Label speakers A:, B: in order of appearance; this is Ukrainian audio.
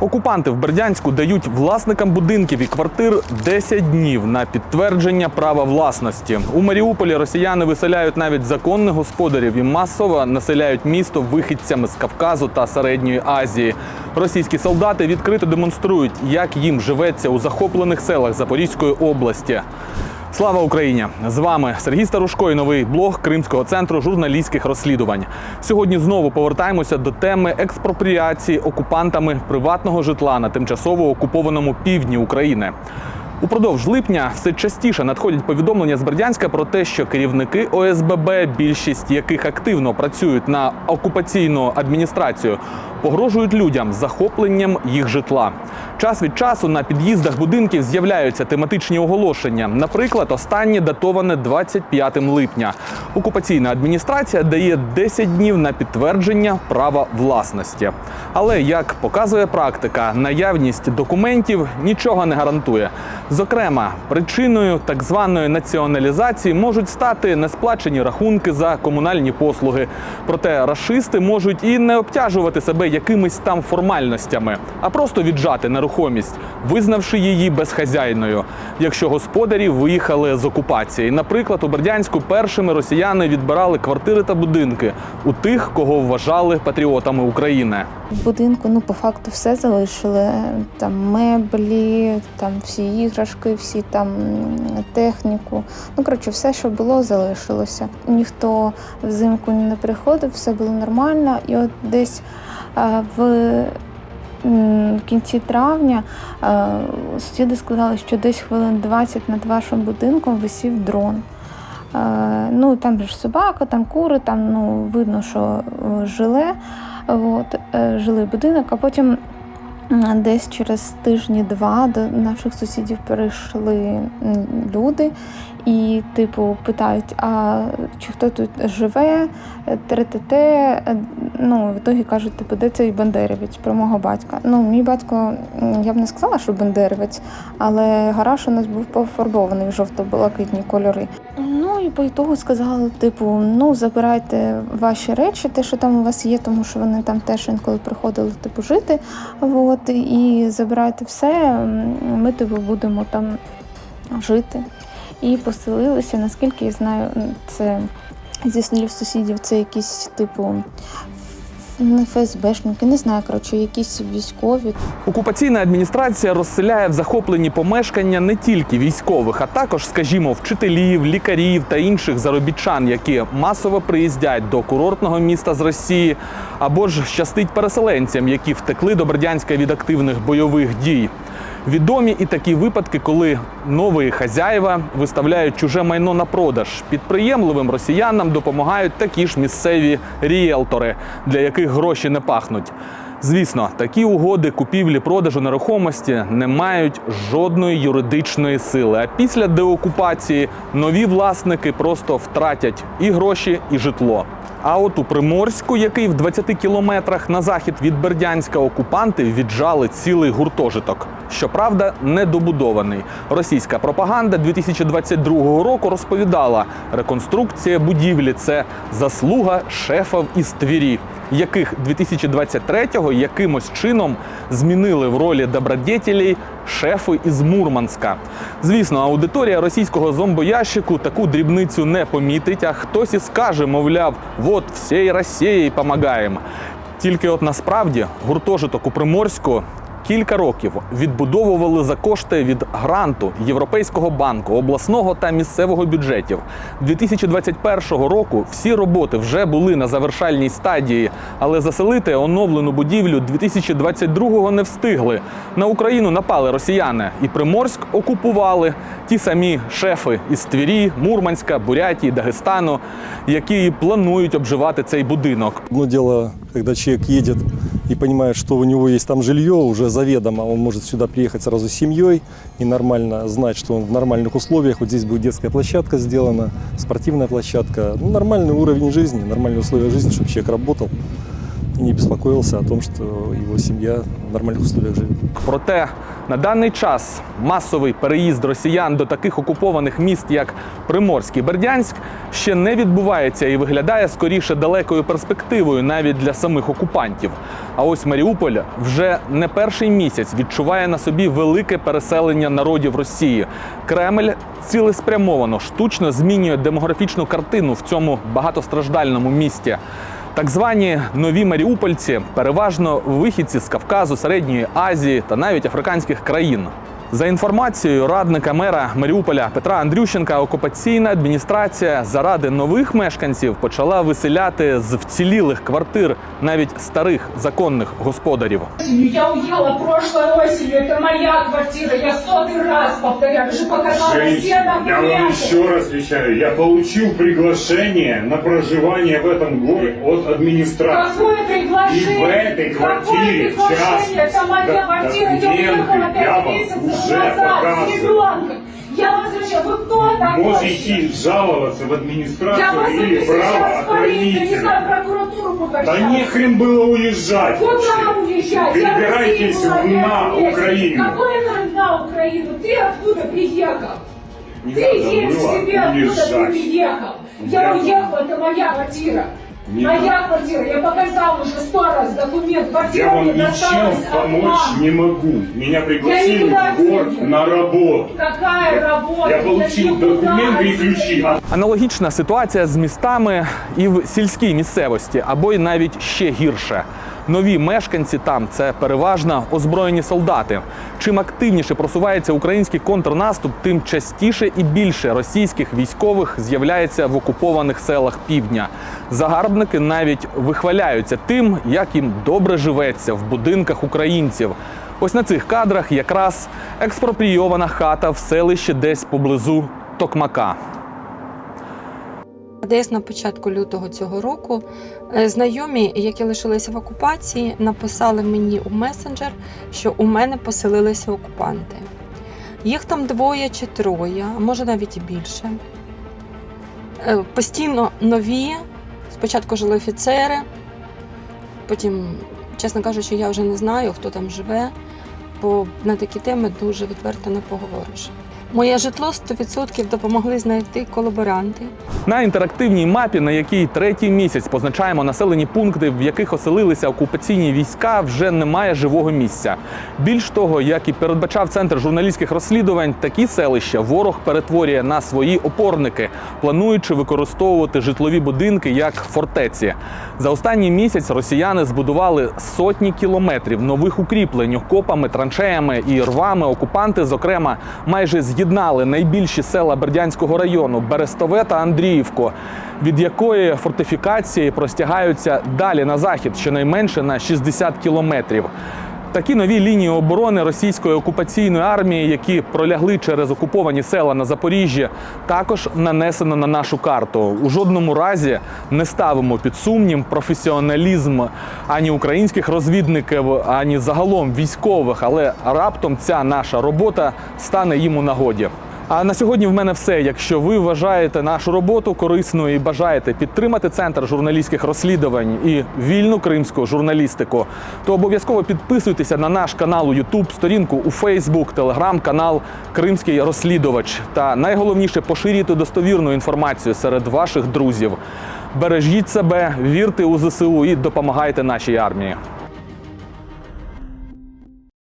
A: Окупанти в Бердянську дають власникам будинків і квартир 10 днів на підтвердження права власності. У Маріуполі росіяни виселяють навіть законних господарів і масово населяють місто вихідцями з Кавказу та Середньої Азії. Російські солдати відкрито демонструють, як їм живеться у захоплених селах Запорізької області. Слава Україні! З вами Сергій Старушко і новий блог Кримського центру журналістських розслідувань. Сьогодні знову повертаємося до теми експропріації окупантами приватного житла на тимчасово окупованому півдні України. Упродовж липня все частіше надходять повідомлення з Бердянська про те, що керівники ОСББ, більшість яких активно працюють на окупаційну адміністрацію, погрожують людям захопленням їх житла. Час від часу на під'їздах будинків з'являються тематичні оголошення. Наприклад, останнє датоване 25 липня. Окупаційна адміністрація дає 10 днів на підтвердження права власності. Але як показує практика, наявність документів нічого не гарантує. Зокрема, причиною так званої націоналізації можуть стати несплачені рахунки за комунальні послуги. Проте рашисти можуть і не обтяжувати себе якимись там формальностями, а просто віджати нерухомість, визнавши її безхазяйною, якщо господарі виїхали з окупації. Наприклад, у Бердянську першими росіяни відбирали квартири та будинки у тих, кого вважали патріотами України.
B: В будинку ну по факту все залишили. Там меблі, там всі іграшки, всі там техніку. Ну коротше, все, що було, залишилося. Ніхто взимку не приходив, все було нормально. І от десь в кінці травня е, сусіди сказали, що десь хвилин 20 над вашим будинком висів дрон. Е, Ну, там ж собака, там кури, там ну, видно, що е, жиле. От, е, жилий будинок, а потім десь через тижні-два до наших сусідів перейшли люди і, типу, питають, а чи хто тут живе. Е, Ну, в ітогі кажуть, типу, де цей бандерівець про мого батька. Ну, мій батько, я б не сказала, що бандерівець, але гараж у нас був пофарбований в жовто-блакитні кольори. Ну і по ітогу сказали, типу, ну забирайте ваші речі, те, що там у вас є, тому що вони там теж інколи приходили типу жити. От, і забирайте все. Ми типу будемо там жити. І поселилися, наскільки я знаю, це зі слів сусідів, це якісь, типу, не ФСБшники, не знаю, коротше, якісь військові.
A: Окупаційна адміністрація розселяє в захоплені помешкання не тільки військових, а також, скажімо, вчителів, лікарів та інших заробітчан, які масово приїздять до курортного міста з Росії, або ж щастить переселенцям, які втекли до Бердянська від активних бойових дій. Відомі і такі випадки, коли нові хазяїва виставляють чуже майно на продаж. Підприємливим росіянам допомагають такі ж місцеві ріелтори, для яких гроші не пахнуть. Звісно, такі угоди купівлі-продажу нерухомості не мають жодної юридичної сили. А після деокупації нові власники просто втратять і гроші, і житло. А от у Приморську, який в 20 кілометрах на захід від Бердянська, окупанти віджали цілий гуртожиток. Щоправда, недобудований. Російська пропаганда 2022 року розповідала, реконструкція будівлі це заслуга шефів із Твірі, яких 2023-го якимось чином змінили в ролі добродетелей шефи із Мурманська. Звісно, аудиторія російського зомбоящику таку дрібницю не помітить, а хтось і скаже, мовляв, от всій Росії помагаємо. Тільки от насправді гуртожиток у Приморську кілька років відбудовували за кошти від гранту Європейського банку, обласного та місцевого бюджетів. 2021 року всі роботи вже були на завершальній стадії, але заселити оновлену будівлю 2022-го не встигли. На Україну напали росіяни, і Приморськ окупували ті самі шефи із Твірі, Мурманська, Бурятії, Дагестану, які і планують обживати цей будинок.
C: Одно дело, когда человек едет и понимает, что у него есть там жилье, уже заведомо он может сюда приехать сразу с семьей и нормально знать, что он в нормальных условиях. Вот здесь будет детская площадка сделана, спортивная площадка. Ну, нормальный уровень жизни, нормальные условия жизни, чтобы человек работал и не беспокоился о том, что его семья в нормальных условиях живет.
A: Проте на даний час масовий переїзд росіян до таких окупованих міст, як Приморськ і Бердянськ, ще не відбувається і виглядає скоріше далекою перспективою навіть для самих окупантів. А ось Маріуполь вже не перший місяць відчуває на собі велике переселення народів Росії. Кремль цілеспрямовано штучно змінює демографічну картину в цьому багатостраждальному місті. Так звані нові маріупольці переважно вихідці з Кавказу, Середньої Азії та навіть африканських країн. За інформацією радника мера Маріуполя Петра Андрющенка, окупаційна адміністрація заради нових мешканців почала виселяти з вцілілих квартир навіть старих законних господарів.
D: Я уехала прошлой осенью, это моя квартира, я сотый раз повторяю, уже показала все
E: Женщина, я вам
D: документы.
E: еще раз отвечаю, я получил приглашение на проживание в этом городе от администрации.
D: Какое приглашение?
E: этой квартире
D: сейчас это моя квартира,
E: документы я вам уже показывал.
D: Я вас возвращаю. Вы кто такой?
E: Можете жаловаться в администрацию или правоохранителя. Да не хрен было уезжать.
D: Куда уезжать?
E: Перебирайтесь на Украину.
D: Какой нам на Украину? Ты откуда приехал?
E: Не
D: ты едешь
E: ну
D: себе, откуда ты приехал. Я,
E: я
D: уехал, это моя квартира.
E: Не
D: я квартира. Я показала уже сто раз документ. Квартира
E: Я вам
D: мне
E: ничем
D: досталась
E: помочь
D: одна.
E: не могу. Меня пригласили в город на работу.
D: Какая работа?
E: Я получил документы и ключи. А
A: Аналогічна ситуація з містами і в сільській місцевості, або й навіть ще гірше. Нові мешканці там це переважно озброєні солдати. Чим активніше просувається український контрнаступ, тим частіше і більше російських військових з'являється в окупованих селах півдня. Загарбники навіть вихваляються тим, як їм добре живеться в будинках українців. Ось на цих кадрах якраз експропрійована хата в селищі десь поблизу Токмака.
F: Десь на початку лютого цього року е, знайомі, які лишилися в окупації, написали мені у месенджер, що у мене поселилися окупанти. Їх там двоє чи троє, а може навіть і більше. Е, Постійно нові. Спочатку жили офіцери, потім, чесно кажучи, я вже не знаю, хто там живе, бо на такі теми дуже відверто не поговориш. Моє житло 100% допомогли знайти колаборанти.
A: На інтерактивній мапі, на якій третій місяць позначаємо населені пункти, в яких оселилися окупаційні війська, вже немає живого місця. Більш того, як і передбачав центр журналістських розслідувань, такі селища ворог перетворює на свої опорники, плануючи використовувати житлові будинки як фортеці. За останній місяць росіяни збудували сотні кілометрів нових укріплень окопами, траншеями і рвами. Окупанти, зокрема, майже з'єднали найбільші села Бердянського району Берестове та Андріївку, від якої фортифікації простягаються далі на захід, щонайменше на 60 кілометрів. Такі нові лінії оборони російської окупаційної армії, які пролягли через окуповані села на Запоріжжі, також нанесено на нашу карту. У жодному разі не ставимо під сумнів професіоналізм ані українських розвідників, ані загалом військових, але раптом ця наша робота стане їм у нагоді. А на сьогодні в мене все. Якщо ви вважаєте нашу роботу корисною і бажаєте підтримати центр журналістських розслідувань і вільну кримську журналістику, то обов'язково підписуйтеся на наш канал у YouTube, сторінку у Facebook, телеграм-канал Кримський розслідувач. Та найголовніше поширюйте достовірну інформацію серед ваших друзів. Бережіть себе, вірте у ЗСУ і допомагайте нашій армії.